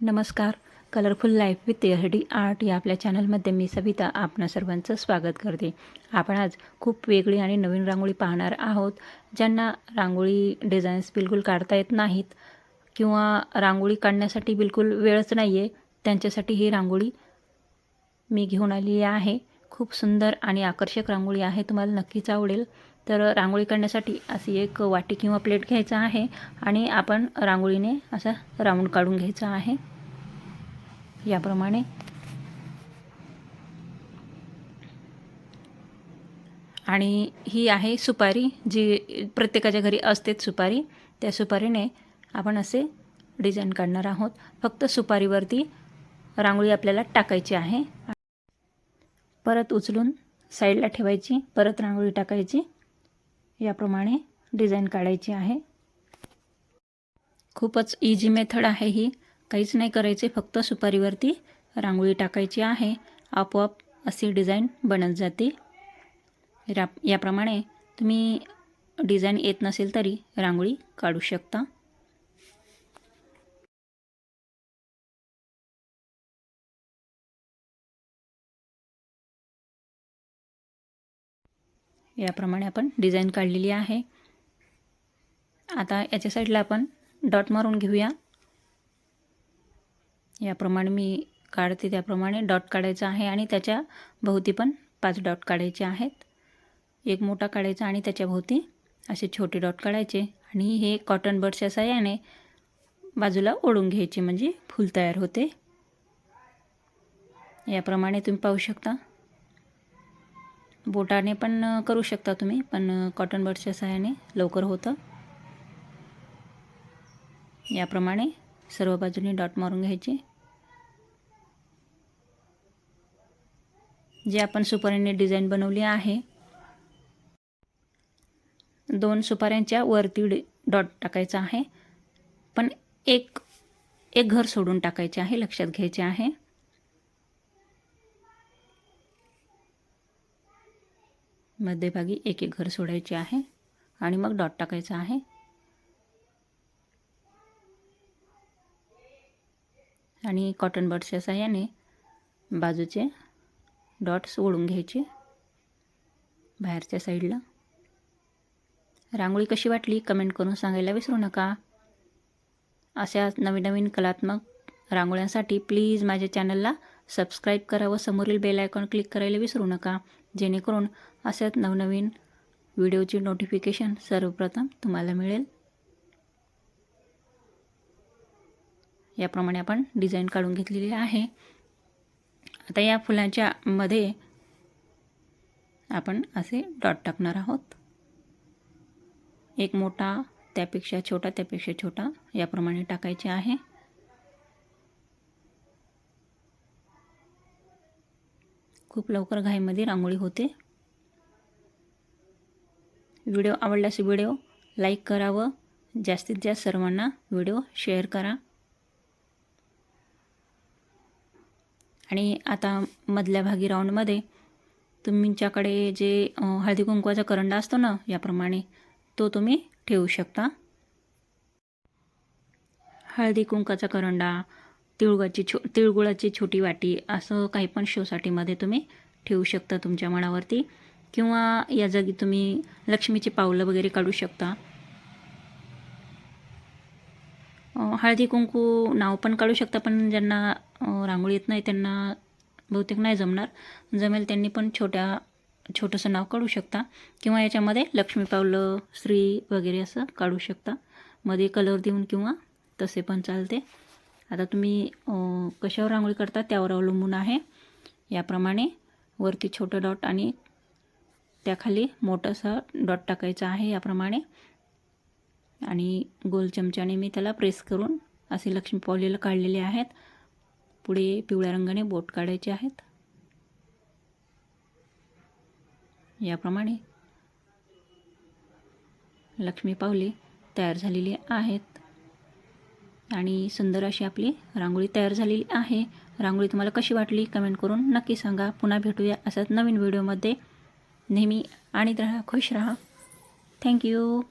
नमस्कार. Colourful life with D art या आपल्या चॅनलमध्ये मी सविता आपणा सर्वांचं स्वागत करते. आपण आज खूप वेगळी आणि नवीन रांगोळी पाहणार आहोत ज्यांना रांगोळी डिझाईन्स बिलकुल काढता येत नाहीत किंवा रांगोळी काढण्यासाठी बिलकुल वेळच नाही आहे त्यांच्यासाठी ही रांगोळी मी घेऊन आलेली आहे. खूप सुंदर आणि आकर्षक रांगोळी आहे. तुम्हाला नक्कीच आवडेल. तर रांगोळी काढण्यासाठी अशी एक वाटी किंवा प्लेट घ्यायचा आहे आणि आपण रांगोळीने असा राऊंड काढून घ्यायचा आहे. याप्रमाणे. आणि ही आहे सुपारी जी प्रत्येकाच्या घरी असतेच सुपारी. त्या सुपारीने आपण असे डिझाईन काढणार आहोत. फक्त सुपारीवरती रांगोळी आपल्याला टाकायची आहे. परत उचलून साईडला ठेवायची परत रांगोळी टाकायची. याप्रमाणे डिझाईन काढायची आहे. खूपच इझी मेथड आहे ही. काहीच नाही करायचे फक्त सुपारीवरती रांगोळी टाकायची आहे. आपोआप अशी डिझाईन बनत जाते. या याप्रमाणे तुम्ही डिझाईन येत नसेल तरी रांगोळी काढू शकता. याप्रमाणे आपण डिझाईन काढलेली आहे. आता याच्या साईडला आपण डॉट मारून घेऊया. याप्रमाणे मी काढते त्याप्रमाणे डॉट काढायचा आहे आणि त्याच्या भोवती पण पाच डॉट काढायचे आहेत. एक मोठा काढायचा आणि त्याच्या भोवती असे छोटे डॉट काढायचे आणि हे कॉटन बर्डच्या साह्याने बाजूला ओढून घ्यायचे म्हणजे फूल तयार होते. याप्रमाणे तुम्ही पाहू शकता. बोटाने पण करू शकता तुम्ही पण कॉटन बर्डच्या सहाय्याने लवकर होतं. याप्रमाणे सर्व बाजूने डॉट मारून घ्यायचे. जे आपण सुपाऱ्यांनी डिझाईन बनवली आहे दोन सुपाऱ्यांच्या वरती डॉट टाकायचा आहे. पण एक एक घर सोडून टाकायचे आहे लक्षात घ्यायचे आहे. मध्यभागी एक एक घर सोडायचे आहे आणि मग डॉट टाकायचं आहे. आणि कॉटन बर्डच्या साह्याने बाजूचे डॉट्स ओढून घ्यायचे बाहेरच्या साईडला रांगोळी कशी वाटली कमेंट करून सांगायला विसरू नका. अशा नवीन नवीन कलात्मक रांगोळ्यांसाठी प्लीज माझ्या चॅनलला सबस्क्राईब करा व समोरील बेल आयकॉन क्लिक करायला विसरू नका. जेणेकरून अशाच नवनवीन व्हिडिओची नोटिफिकेशन सर्वप्रथम तुम्हाला मिळेल. याप्रमाणे आपण डिझाईन काढून घेतलेली आहे. आता या फुलांच्या मध्ये आपण असे डॉट टाकणार आहोत. एक मोठा त्यापेक्षा छोटा त्यापेक्षा छोटा याप्रमाणे टाकायचे आहे. खूप लवकर घाईमध्ये रांगोळी होते. व्हिडिओ आवडल्यास व्हिडिओ लाईक करावं जास्तीत जास्त सर्वांना व्हिडिओ शेअर करा. आणि आता मधल्या भागी राऊंडमध्ये तुमच्याकडे जे हळदी कुंकवाचा करंडा असतो ना याप्रमाणे तो तुम्ही ठेवू शकता. हळदी कुंकाचा करंडा तिळगुळाची छो तिळगुळाची छोटी वाटी असं काही पण शोसाठीमध्ये तुम्ही ठेवू शकता तुमच्या मनावरती. किंवा या जागी तुम्ही लक्ष्मीची पावलं वगैरे काढू शकता. हळदी कुंकू नाव पण काढू शकता पण ज्यांना रांगोळी येत नाही त्यांना बहुतेक नाही जमणार. जमेल त्यांनी पण छोट्या छोटंसं नाव काढू शकता. किंवा याच्यामध्ये लक्ष्मी पावलं श्री वगैरे असं काढू शकता. मध्ये कलर देऊन किंवा तसे पण चालते. आता तुम्ही कशावर रांगोळी करता त्यावर अवलंबून आहे. याप्रमाणे वरती छोटं डॉट आणि त्याखाली मोठंसं डॉट टाकायचं आहे याप्रमाणे. आणि गोल चमच्याने मी त्याला प्रेस करून असे लक्ष्मी पावलेलं काढलेले आहेत. पुढे पिवळ्या रंगाने बोट काढायचे आहेत. याप्रमाणे लक्ष्मी पावले तयार झालेली आहेत. आणि सुंदर अशी आपली रांगोळी तयार झालेली आहे. रांगोळी तुम्हाला कशी वाटली कमेंट करून नक्की सांगा. पुन्हा भेटूया असाच नवीन व्हिडिओमध्ये. नेहमी आणि राहा खुश राहा. थँक्यू